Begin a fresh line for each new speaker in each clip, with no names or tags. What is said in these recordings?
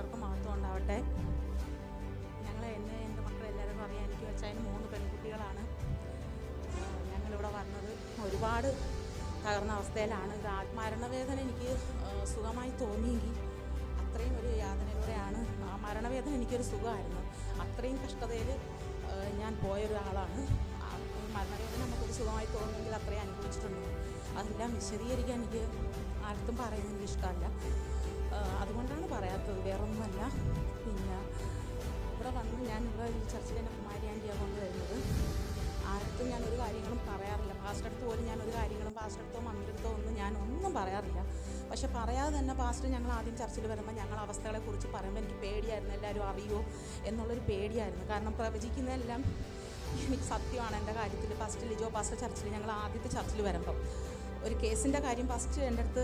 എല്ലാവർക്കും മഹത്വം ഉണ്ടാവട്ടെ. ഞങ്ങൾ എന്നെ എന്റെ മക്കളെല്ലാവർക്കും അറിയാം എനിക്ക് വെച്ചതിന് മൂന്ന് പെൺകുട്ടികളാണ്. ഞങ്ങളിവിടെ വന്നത് ഒരുപാട് തകർന്ന അവസ്ഥയിലാണ്. ഇത് എനിക്ക് സുഖമായി തോന്നിയെങ്കിൽ അത്രയും ഒരു യാതനയിലൂടെയാണ് ആ മരണവേദന എനിക്കൊരു സുഖമായിരുന്നു. അത്രയും കഷ്ടതയിൽ ഞാൻ പോയൊരാളാണ് മരണവേദന നമുക്കൊരു സുഖമായി തോന്നുമെങ്കിൽ അത്രയും അനുഭവിച്ചിട്ടുണ്ട്. അതെല്ലാം വിശദീകരിക്കാൻ എനിക്ക് ആർക്കും പറയുന്നത് എനിക്ക് ഇഷ്ടമല്ല. അതുകൊണ്ടാണ് പറയാത്തത്. വേറൊന്നുമല്ല. പിന്നെ ഇവിടെ വന്ന് ഞാൻ ഇവിടെ ഈ ചർച്ചിൽ എന്റെ കുമാരി ആന്റിയാണ് കൊണ്ടുവരുന്നത് ആർക്കും ഞാൻ ഒരു കാര്യങ്ങളും പറയാറില്ല. പാസ്റ്റർ അടുത്ത് പോലും ഞാൻ ഒരു കാര്യങ്ങളും പാസ്റ്റർ അടുത്തോ മമ്മിയുടെ ഒന്നും ഞാൻ ഒന്നും പറയാറില്ല. പക്ഷെ പറയാതെ തന്നെ പാസ്റ്റർ ഞങ്ങൾ ആദ്യം ചർച്ചിൽ വരുമ്പോൾ ഞങ്ങൾ അവസ്ഥകളെക്കുറിച്ച് പറയുമ്പോൾ എനിക്ക് പേടിയായിരുന്നു. എല്ലാവരും അറിയുമോ എന്നുള്ളൊരു പേടിയായിരുന്നു. കാരണം പ്രവചിക്കുന്നതെല്ലാം എനിക്ക് സത്യമാണ് എന്റെ കാര്യത്തിൽ. ഫസ്റ്റ് ലിജോ പാസ്റ്റർ ചർച്ചിൽ ഞങ്ങൾ ആദ്യത്തെ ചർച്ചിൽ വരുമ്പം. ഒരു കേസിന്റെ കാര്യം ഫസ്റ്റ് എന്റെ അടുത്ത്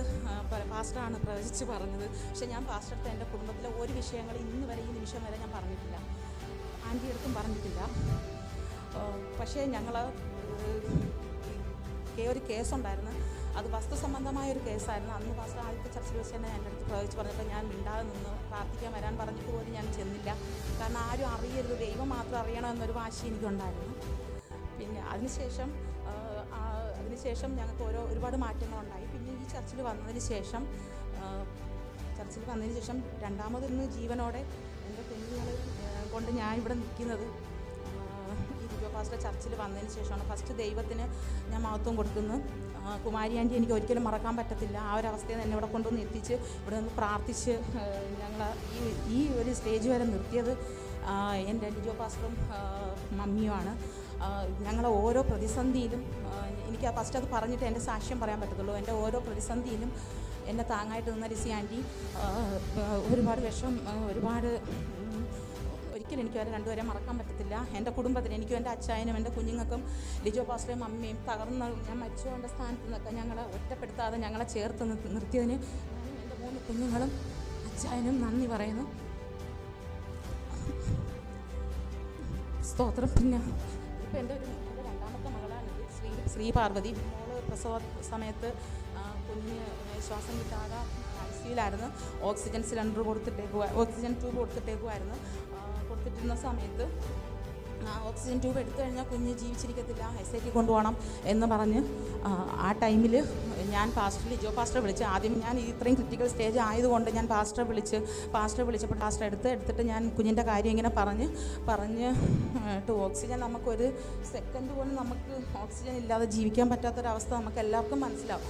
പാസ്റ്ററാണ് പ്രവചിച്ച് പറഞ്ഞത്. പക്ഷേ ഞാൻ പാസ്റ്റർ അടുത്ത് എന്റെ കുടുംബത്തിലെ ഒരു വിഷയങ്ങൾ ഇന്ന് വരെ ഈ നിമിഷം വരെ ഞാൻ പറഞ്ഞിട്ടില്ല. ആന്റി അടുത്തും പറഞ്ഞിട്ടില്ല. പക്ഷേ ഞങ്ങൾ ഒരു കേസുണ്ടായിരുന്നു. അത് വസ്തു സംബന്ധമായ ഒരു കേസായിരുന്നു. അന്ന് പാസ്റ്റർ ആദ്യത്തെ ചർച്ചിൽ വെച്ച് തന്നെ എന്റെ അടുത്ത് പ്രവചിച്ച് പറഞ്ഞപ്പോൾ ഞാൻ മിണ്ടാതെ നിന്ന് പ്രാർത്ഥിക്കാൻ വരാൻ പറഞ്ഞിട്ട് പോലും ഞാൻ ചെന്നില്ല. കാരണം ആരും അറിയരുത്. ദൈവം മാത്രം അറിയണമെന്നൊരു വാശി എനിക്കുണ്ടായിരുന്നു. പിന്നെ അതിനുശേഷം അതിനുശേഷം ഞങ്ങൾക്ക് ഓരോ ഒരുപാട് മാറ്റങ്ങളുണ്ടായി. പിന്നെ ഈ ചർച്ചിൽ വന്നതിന് ശേഷം ചർച്ചിൽ വന്നതിന് ശേഷം രണ്ടാമതൊന്ന് ജീവനോടെ എന്റെ കുഞ്ഞുങ്ങൾ കൊണ്ട് ഞാൻ ഇവിടെ നിൽക്കുന്നത് പാസ്റ്റർ ചർച്ചിൽ വന്നതിന് ശേഷമാണ്. ഫസ്റ്റ് ദൈവത്തിന് ഞാൻ മഹത്വം കൊടുക്കുന്നു. കുമാരി എനിക്ക് ഒരിക്കലും മറക്കാൻ പറ്റത്തില്ല. ആ ഒരു അവസ്ഥയിൽ എന്നെ ഇവിടെ കൊണ്ടുവന്ന് എത്തിച്ച് ഇവിടെ നിന്ന് പ്രാർത്ഥിച്ച് ഞങ്ങൾ ഈ ഈ ഒരു സ്റ്റേജ് വരെ നിർത്തിയത് എന്റെ ഡിജോ പാസ്റ്ററും മമ്മിയുമാണ്. ഞങ്ങളെ ഓരോ പ്രതിസന്ധിയിലും എനിക്ക് ഫസ്റ്റ് അത് പറഞ്ഞിട്ട് എന്റെ സാക്ഷ്യം പറയാൻ പറ്റത്തുള്ളൂ. എന്റെ ഓരോ പ്രതിസന്ധിയിലും എന്നെ താങ്ങായിട്ട് നിന്ന ലിസി ആന്റി ഒരുപാട് വിഷം ഒരുപാട് ഒരിക്കലും എനിക്ക് അവരെ രണ്ടുപേരെ മറക്കാൻ പറ്റത്തില്ല. എന്റെ കുടുംബത്തിന് എനിക്കും എന്റെ അച്ചായനും എന്റെ കുഞ്ഞുങ്ങൾക്കും ലിജോ പാസ്റ്ററും അമ്മയും തകർന്ന ഞാൻ മരിച്ചുകൊണ്ട സ്ഥാനത്ത് നിന്നൊക്കെ ഞങ്ങളെ ഒറ്റപ്പെടുത്താതെ ഞങ്ങളെ ചേർത്ത് നിർത്തി- നിർത്തിയതിന് എന്റെ മൂന്ന് കുഞ്ഞുങ്ങളും അച്ചായനും നന്ദി പറയുന്നു. സ്തോത്രം പിന്നെ. ഇപ്പം എന്റെ ഒരു ശ്രീ ശ്രീ പാർവതി മോൾ പ്രസവ സമയത്ത് കുഞ്ഞ് ശ്വാസം കിട്ടാതെ ആയിരുന്നു ഓക്സിജൻ സിലിണ്ടർ കൊടുത്തിട്ടേക്കുക ഓക്സിജൻ ട്യൂബ് കൊടുത്തിട്ടേക്കുമായിരുന്നു കൊടുത്തിട്ടിരുന്ന സമയത്ത് ഓക്സിജൻ ട്യൂബ് എടുത്തു കഴിഞ്ഞാൽ കുഞ്ഞ് ജീവിച്ചിരിക്കത്തില്ല എസ് ഐ കൊണ്ടുപോകണം എന്ന് പറഞ്ഞ് ആ ടൈമിൽ ഞാൻ പാസ്റ്റർ ലിജോ പാസ്റ്റർ വിളിച്ച് ആദ്യം ഞാൻ ഇത്രയും ക്രിറ്റിക്കൽ സ്റ്റേജ് ആയതുകൊണ്ട് ഞാൻ പാസ്റ്റർ വിളിച്ച് പാസ്റ്റർ വിളിച്ചപ്പോൾ പാസ്റ്റർ എടുത്ത് എടുത്തിട്ട് ഞാൻ കുഞ്ഞിന്റെ കാര്യം ഇങ്ങനെ പറഞ്ഞ് പറഞ്ഞ് ടു ഓക്സിജൻ നമുക്കൊരു സെക്കൻഡ് പോലും നമുക്ക് ഓക്സിജൻ ഇല്ലാതെ ജീവിക്കാൻ പറ്റാത്തൊരവസ്ഥ നമുക്ക് എല്ലാവർക്കും മനസ്സിലാവും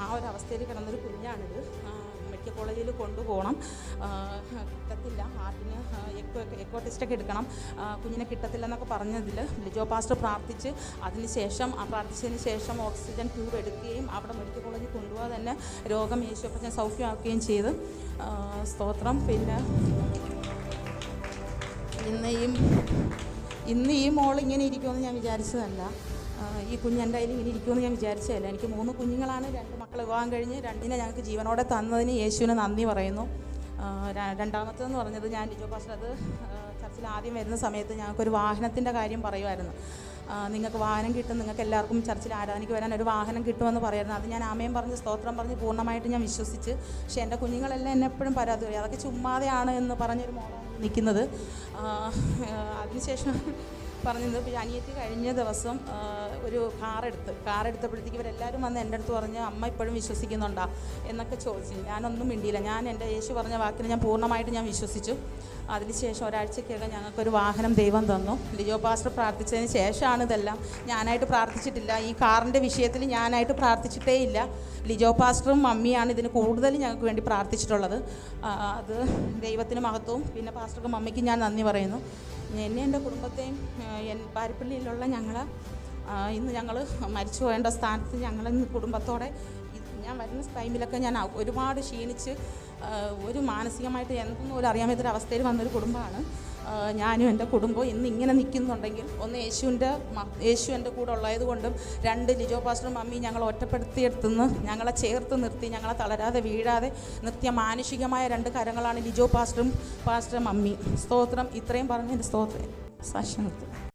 ആ ഒരു അവസ്ഥയിൽ കിടന്നൊരു കുഞ്ഞാണിത്. കോളേജിൽ കൊണ്ടുപോകണം. കിട്ടത്തില്ല. ഹാർട്ടിന് എക്കോ എക്കോ ടെസ്റ്റൊക്കെ എടുക്കണം. കുഞ്ഞിനെ കിട്ടത്തില്ലെന്നൊക്കെ പറഞ്ഞതിൽ ലിജോ പാസ്റ്റർ പ്രാർത്ഥിച്ച് ആ പ്രാർത്ഥിച്ചതിന് ശേഷം ഓക്സിജൻ ട്യൂബ് എടുക്കുകയും അവിടെ മെഡിക്കൽ കോളേജിൽ കൊണ്ടുപോകാൻ തന്നെ രോഗം യേശുപ്പച്ചൻ സൗഖ്യമാക്കുകയും ചെയ്ത്. സ്തോത്രം. പിന്നെ ഇന്ന് ഈ ഇന്ന് ഈ മോൾ ഇങ്ങനെ ഇരിക്കുമെന്ന് ഞാൻ വിചാരിച്ചതല്ല. ഈ കുഞ്ഞ് എന്റെ കയ്യിൽ ഇങ്ങനെ ഇരിക്കുമെന്ന് ഞാൻ വിചാരിച്ചതല്ല. എനിക്ക് മൂന്ന് കുഞ്ഞുങ്ങളാണ് രണ്ട് മക്കൾ വിവാഹം കഴിഞ്ഞ് രണ്ടിനെ ഞങ്ങൾക്ക് ജീവനോടെ തന്നതിന് യേശുവിന് നന്ദി പറയുന്നു. രണ്ടാമത്തേതെന്ന് പറഞ്ഞത് ഞാൻ ലിജോ പാസ്റ്റർ അത് ചർച്ചിൽ ആദ്യം വരുന്ന സമയത്ത് ഞങ്ങൾക്കൊരു വാഹനത്തിന്റെ കാര്യം പറയുമായിരുന്നു. നിങ്ങൾക്ക് വാഹനം കിട്ടും നിങ്ങൾക്ക് എല്ലാവർക്കും ചർച്ചിൽ ആരാധനയ്ക്ക് വരാൻ ഒരു വാഹനം കിട്ടുമെന്ന് പറയുന്നത് അത് ഞാൻ ആമയം പറഞ്ഞ് സ്തോത്രം പറഞ്ഞ് പൂർണമായിട്ട് ഞാൻ വിശ്വസിച്ച് പക്ഷേ എന്റെ കുഞ്ഞുങ്ങളെല്ലാം എന്നെ എപ്പോഴും പരാതി പറയും അതൊക്കെ ചുമ്മാതെയാണ് എന്ന് പറഞ്ഞൊരു മോളാണ് നിൽക്കുന്നത്. അതിനുശേഷം പറഞ്ഞത്. പിന്നെ അനിയത്തി കഴിഞ്ഞ ദിവസം ഒരു കാർ എടുത്ത് കാർ ഇവരെല്ലാവരും വന്ന് എന്റെ അടുത്ത് പറഞ്ഞ് അമ്മ ഇപ്പോഴും വിശ്വസിക്കുന്നുണ്ടോ? എന്നൊക്കെ ചോദിച്ചു. ഞാനൊന്നും മിണ്ടിയില്ല. ഞാൻ എന്റെ യേശു പറഞ്ഞ വാക്കിന് ഞാൻ പൂർണമായിട്ട് ഞാൻ വിശ്വസിച്ചു. അതിനുശേഷം ഒരാഴ്ചയ്ക്കകം ഞങ്ങൾക്കൊരു വാഹനം ദൈവം തന്നു. ലിജോ പാസ്റ്റർ പ്രാർത്ഥിച്ചതിന് ശേഷമാണ് ഇതെല്ലാം. ഞാനായിട്ട് പ്രാർത്ഥിച്ചിട്ടില്ല. ഈ കാറിന്റെ വിഷയത്തിൽ ഞാനായിട്ട് പ്രാർത്ഥിച്ചിട്ടേ ഇല്ല. ലിജോ പാസ്റ്ററും മമ്മിയാണ് ഇതിന് കൂടുതൽ ഞങ്ങൾക്ക് വേണ്ടി പ്രാർത്ഥിച്ചിട്ടുള്ളത്. അത് ദൈവത്തിന് മഹത്വവും. പിന്നെ പാസ്റ്റർക്കും മമ്മിക്കും ഞാൻ നന്ദി പറയുന്നു. എന്നെ എന്റെ കുടുംബത്തെയും പാരിപ്പള്ളിയിലുള്ള ഞങ്ങൾ ഇന്ന് ഞങ്ങൾ മരിച്ചു പോകേണ്ട സ്ഥാനത്ത് ഞങ്ങൾ ഇന്ന് കുടുംബത്തോടെ ഞാൻ വരുന്ന ടൈമിലൊക്കെ ഞാൻ ഒരുപാട് ക്ഷീണിച്ച് ഒരു മാനസികമായിട്ട് എന്തെന്ന് ഒരു അറിയാൻ പറ്റുന്ന അവസ്ഥയിൽ വന്നൊരു കുടുംബമാണ്. ഞാനും എന്റെ കുടുംബവും ഇന്ന് ഇങ്ങനെ നിൽക്കുന്നുണ്ടെങ്കിൽ ഒന്ന് യേശുവിന്റെ യേശു എന്റെ കൂടെ ഉള്ളത് കൊണ്ടും രണ്ട് ലിജോ പാസ്റ്ററും മമ്മി ഞങ്ങൾ ഒറ്റപ്പെടുത്തിയെടുത്തുനിന്ന് ഞങ്ങളെ ചേർത്ത് നിർത്തി ഞങ്ങളെ തളരാതെ വീഴാതെ നിർത്തിയ മാനുഷികമായ രണ്ട് കരങ്ങളാണ് ലിജോ പാസ്റ്ററും പാസ്റ്റർ മമ്മി. സ്തോത്രം. ഇത്രയും പറഞ്ഞ് എന്റെ സ്തോത്രം നിർത്തും.